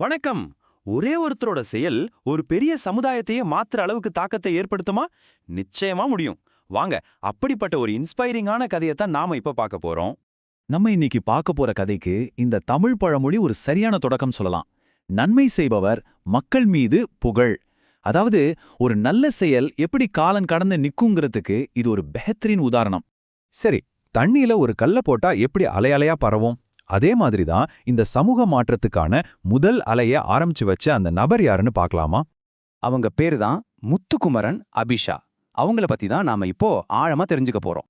வணக்கம். ஒரே ஒருத்தரோட செயல் ஒரு பெரிய சமுதாயத்தையே மாத்துற அளவுக்கு தாக்கத்தை ஏற்படுத்துமா? நிச்சயமா முடியும். வாங்க அப்படிப்பட்ட ஒரு இன்ஸ்பைரிங்கான கதையைத்தான் நாம இப்ப பார்க்க போறோம். நம்ம இன்னைக்கு பார்க்க போற கதைக்கு இந்த தமிழ் பழமொழி ஒரு சரியான தொடக்கம் சொல்லலாம். நன்மை செய்பவர் மக்கள் மீது புகழ். அதாவது ஒரு நல்ல செயல் எப்படி காலம் கடந்து நிக்குங்கிறதுக்கு இது ஒரு பெஹத்ரின் உதாரணம். சரி தண்ணியில ஒரு கல்ல போட்டா எப்படி அலையலையா பரவும்? அதே மாதிரி தான் இந்த சமூக மாற்றத்துக்கான முதல் அலைய ஆரம்பிச்சு வச்ச அந்த நபர் யாருன்னு பார்க்கலாமா? அவங்க பேரு தான் முத்துக்குமரன் அபிஷா. அவங்கள பத்தி தான் நாம இப்போ ஆழமா தெரிஞ்சுக்க போறோம்.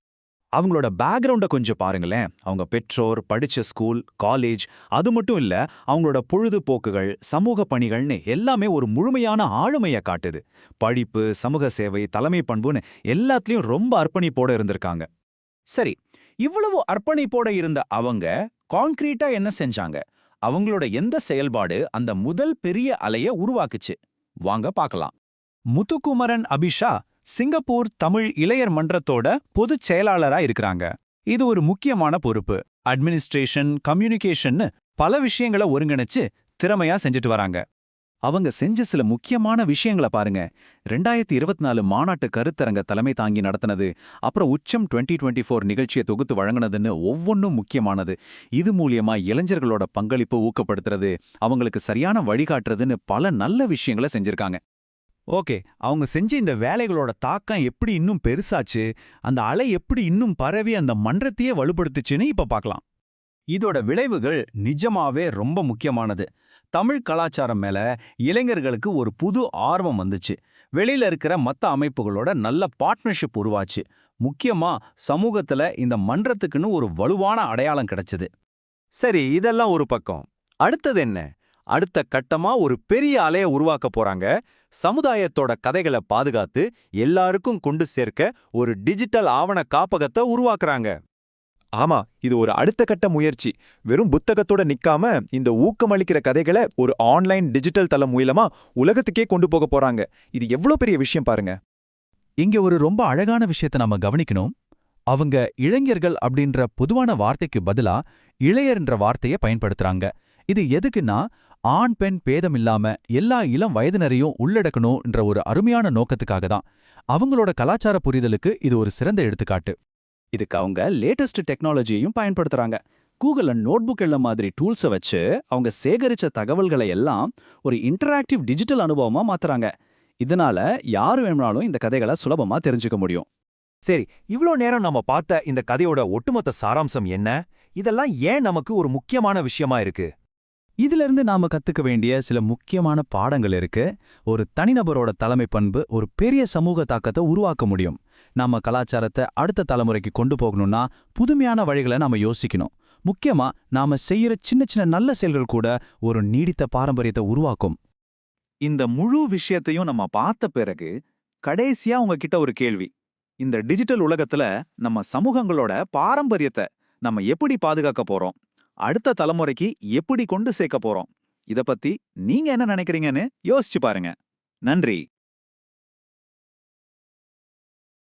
அவங்களோட பேக்ரவுண்ட கொஞ்சம் பாருங்களேன். அவங்க பெற்றோர் படிச்ச ஸ்கூல் காலேஜ் அது மட்டும் இல்ல அவங்களோட பொழுதுபோக்குகள் சமூக பணிகள்னு எல்லாமே ஒரு முழுமையான ஆளுமைய காட்டுது. படிப்பு சமூக சேவை தலைமை பண்புன்னு எல்லாத்துலயும் ரொம்ப அர்ப்பணிப்போட இருந்திருக்காங்க. சரி இவ்வளவு அர்ப்பணிப்போட இருந்த அவங்க கான்கிரீட்டா என்ன செஞ்சாங்க? அவங்களோட எந்த செயல்பாடு அந்த முதல் பெரிய அலைய உருவாக்குச்சு? வாங்க பார்க்கலாம். முத்துக்குமரன் அபிஷா சிங்கப்பூர் தமிழ் இளையர் மன்றத்தோட பொதுச் செயலாளரா இருக்கிறாங்க. இது ஒரு முக்கியமான பொறுப்பு. அட்மினிஸ்ட்ரேஷன் கம்யூனிகேஷன்னு பல விஷயங்களை ஒருங்கிணைச்சு திறமையா செஞ்சுட்டு வராங்க. அவங்க செஞ்ச சில முக்கியமான விஷயங்களை பாருங்க. ரெண்டாயிரத்தி இருபத்தி நாலு மாநாட்டு கருத்தரங்க தலைமை தாங்கி நடத்தினது அப்புறம் உச்சம் 2024 டுவெண்ட்டி ஃபோர் நிகழ்ச்சியை தொகுத்து வழங்கினதுன்னு ஒவ்வொன்றும் முக்கியமானது. இது மூலியமா இளைஞர்களோட பங்களிப்பு ஊக்கப்படுத்துறது அவங்களுக்கு சரியான வழிகாட்டுறதுன்னு பல நல்ல விஷயங்களை செஞ்சிருக்காங்க. ஓகே அவங்க செஞ்ச இந்த வேலைகளோட தாக்கம் எப்படி இன்னும் பெருசாச்சு அந்த அலை எப்படி இன்னும் பரவி அந்த மன்றத்தையே வலுப்படுத்துச்சுன்னு இப்ப பார்க்கலாம் இதோட விளைவுகள் நிஜமாவே ரொம்ப முக்கியமானது. தமிழ் கலாச்சாரம் மேல இளைஞர்களுக்கு ஒரு புது ஆர்வம் வந்துச்சு. வெளியில இருக்கிற மத்த அமைப்புகளோட நல்ல பார்ட்னர்ஷிப் உருவாச்சு. முக்கியமா சமூகத்துல இந்த மன்றத்துக்குன்னு ஒரு வலுவான அடையாளம் கிடைச்சது. சரி இதெல்லாம் ஒரு பக்கம். அடுத்தது என்ன? அடுத்த கட்டமா ஒரு பெரிய அலைய உருவாக்க போறாங்க. சமுதாயத்தோட கதைகளை பாதுகாத்து எல்லாருக்கும் கொண்டு சேர்க்க ஒரு டிஜிட்டல் ஆவண காப்பகத்தை உருவாக்குறாங்க. ஆமா இது ஒரு அடுத்த கட்ட முயற்சி. வெறும் புத்தகத்தோட நிக்காம இந்த ஊக்கமளிக்கிற கதைகளை ஒரு ஆன்லைன் டிஜிட்டல் தளம் மூலமா உலகத்துக்கே கொண்டு போக போறாங்க. இது எவ்வளவு பெரிய விஷயம் பாருங்க. இங்க ஒரு ரொம்ப அழகான விஷயத்தை நாம கவனிக்கணும். அவங்க இளைஞர்கள் அப்படின்ற பொதுவான வார்த்தைக்கு பதிலா இளையர்ன்ற வார்த்தையை பயன்படுத்துறாங்க. இது எதுக்குன்னா ஆண் பெண் பேதம் இல்லாம எல்லா இளம் வயதினரையும் உள்ளடக்கணும்ன்ற ஒரு அருமையான நோக்கத்துக்காக தான். அவங்களோட கலாச்சார புரிதலுக்கு இது ஒரு சிறந்த எடுத்துக்காட்டு. இதுக்கு அவங்க லேட்டஸ்ட் டெக்னாலஜியையும் பயன்படுத்துறாங்க. கூகுள்ல நோட்புக் எழுத மாதிரி டூல்ஸை வச்சு அவங்க சேகரிச்ச தகவல்களை எல்லாம் ஒரு இன்டராக்டிவ் டிஜிட்டல் அனுபவமா மாத்துறாங்க. இதனால யார் வேணும்னாலும் இந்த கதைகளை சுலபமா தெரிஞ்சுக்க முடியும். சரி இவ்ளோ நேரம் நாம பார்த்த இந்த கதையோட ஒட்டுமொத்த சாராம்சம் என்ன? இதெல்லாம் ஏன் நமக்கு ஒரு முக்கியமான விஷயமா இருக்கு? இதிலிருந்து நாம கத்துக்க வேண்டிய சில முக்கியமான பாடங்கள் இருக்கு. ஒரு தனிநபரோட தலைமை பண்பு ஒரு பெரிய சமூக தாக்கத்தை உருவாக்க முடியும். நம்ம கலாச்சாரத்தை அடுத்த தலைமுறைக்கு கொண்டு போகணும்னா புதுமையான வழிகளை நாம யோசிக்கணும். முக்கியமா நாம செய்யற சின்ன சின்ன நல்ல செயல்கள் கூட ஒரு நீடித்த பாரம்பரியத்தை உருவாக்கும். இந்த முழு விஷயத்தையும் நம்ம பார்த்த பிறகு கடைசியா உங்ககிட்ட ஒரு கேள்வி. இந்த டிஜிட்டல் உலகத்துல நம்ம சமூகங்களோட பாரம்பரியத்தை நம்ம எப்படி பாதுகாக்க போறோம்? அடுத்த தலைமுறைக்கு எப்படி கொண்டு சேர்க்க போறோம்? இத பத்தி நீங்க என்ன நினைக்கிறீங்கன்னு யோசிச்சு பாருங்க. நன்றி.